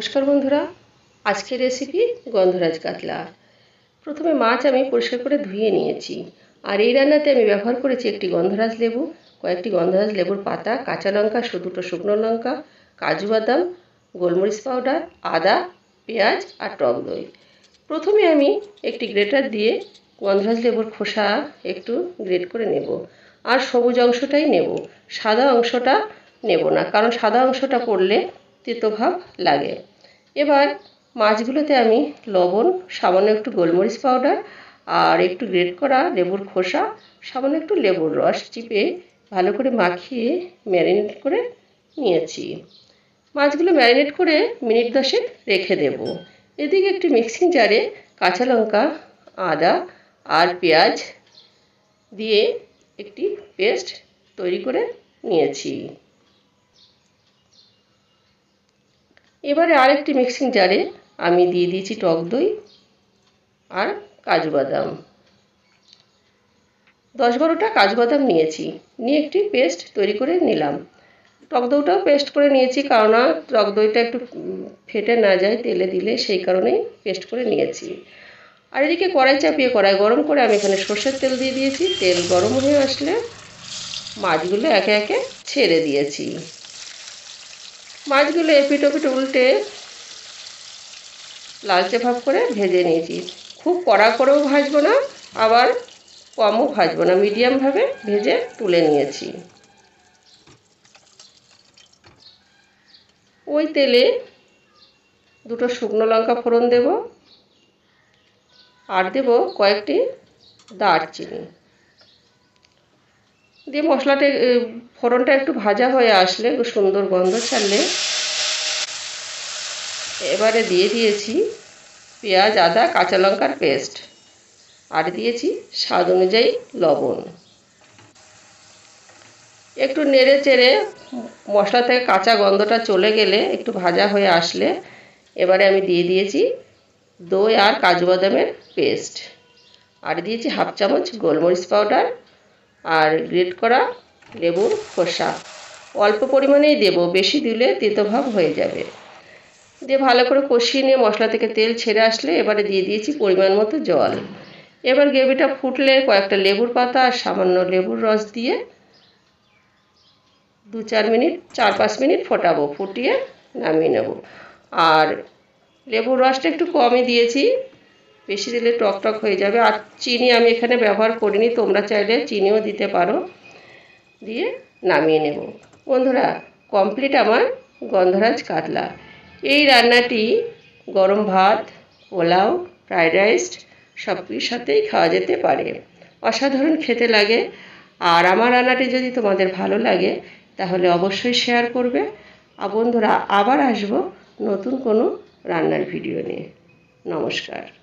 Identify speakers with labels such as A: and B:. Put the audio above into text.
A: নমস্কার বন্ধুরা। আজকের রেসিপি গন্ধরাজ কাতলা প্রথমে মাছ আমি পরিষ্কার করে ধুয়ে নিয়েছি। আর এই রান্নাতে আমি ব্যবহার করেছি একটি গন্ধরাজ লেবু, কয়েকটি গন্ধরাজ লেবুর পাতা, কাঁচা লঙ্কা দুটো শুকনো লঙ্কা, কাজু বাদাম, গোলমরিচ পাউডার আদা, পেঁয়াজ আর টক দই। প্রথমে আমি একটি গ্রেটার দিয়ে গন্ধরাজ লেবুর খোসা একটু গ্রেট করে নেব। আর সবুজ অংশটাই নেব। সাদা অংশটা নেব না, কারণ সাদা অংশটা পড়লে তেতো ভাব লাগে। এবার মাছগুলোতে আমি লবণ, সামান্য একটু গোলমরিচ পাউডার আর একটু গ্রেট করা লেবুর খোসা, সামান্য একটু লেবুর রস চিপে ভালো করে মাখিয়ে ম্যারিনেট করে নিয়েছি। মাছগুলো ম্যারিনেট করে মিনিট দশেক রেখে দেব। এদিকে একটি মিক্সিং জারে কাঁচা লঙ্কা, আদা আর পেঁয়াজ দিয়ে একটি পেস্ট তৈরি করে নিয়েছি। এবারে আরেকটি মিক্সিং জারে আমি দিয়ে দিয়েছি টক দই আর কাজু বাদাম। দশ বারোটা কাজু বাদাম নিয়েছি, নিয়ে একটি পেস্ট তৈরি করে নিলাম। টক দইটাও পেস্ট করে নিয়েছি কারণ টক দইটা একটু ফেটে না যায় তেলে দিলে সেই কারণেই পেস্ট করে নিয়েছি। আর এদিকে কড়াই চাপিয়ে, কড়াই গরম করে আমি এখানে সর্ষের তেল দিয়ে দিয়েছি। তেল গরম হয়ে আসলে মাছগুলো একে একে ছেড়ে দিয়েছি। মাছগুলো এপিট ওপিট উল্টে লালচে ভাব করে ভেজে নিয়েছি। খুব কড়া করেও ভাজবো না, আবার কমও ভাজবো না। মিডিয়ামভাবে ভেজে তুলে নিয়েছি। ওই তেলে দুটো শুকনো লঙ্কা ফোড়ন দেব, আর দেব কয়েকটি দারচিনি। দিয়ে মশলাটা ফোড়নটা একটু ভাজা হয়ে আসলে সুন্দর গন্ধ ছাড়লে। এবারে দিয়ে দিয়েছি পেঁয়াজ, আদা, কাঁচা লঙ্কার পেস্ট। আর দিয়েছি স্বাদ অনুযায়ী লবণ। একটু নেড়ে চেড়ে মশলা থেকে কাঁচা গন্ধটা চলে গেলে একটু ভাজা হয়ে আসলে এবারে আমি দিয়ে দিয়েছি দই আর কাজু বাদামের পেস্ট। আর দিয়েছি হাফ চামচ গোলমরিচ পাউডার আর গ্রেট করা লেবুর খোসা। অল্প পরিমাণেই দেব, বেশি দিলে তেতোভাব হয়ে যাবে। দিয়ে ভালো করে কষিয়ে নিয়ে মশলা থেকে তেল ছেড়ে আসলে এবারে দিয়ে দিয়েছি পরিমাণ মতো জল। এবার গ্রেভিটা ফুটলে কয়েকটা লেবুর পাতা আর সামান্য লেবুর রস দিয়ে দু চার মিনিট, চার পাঁচ মিনিট ফোটাবো, ফুটিয়ে নামিয়ে নেব। আর লেবুর রসটা একটু কমই দিয়েছি, বেশি দিলে টক টক হয়ে যাবে। আর চিনি আমি এখানে ব্যবহার করিনি, তোমরা চাইলে চিনিও দিতে পারো। দিয়ে নামিয়ে নেব। বন্ধুরা কমপ্লিট আমার গন্ধরাজ কাতলা। এই রান্নাটি গরম ভাত, পোলাও ফ্রায়েড রাইস সব সাথেই খাওয়া যেতে পারে। অসাধারণ খেতে লাগে। আর আমার রান্নাটি যদি তোমাদের ভালো লাগে, তাহলে অবশ্যই শেয়ার করবে। আর বন্ধুরা, আবার আসব নতুন কোনো রান্নার ভিডিও নিয়ে। নমস্কার।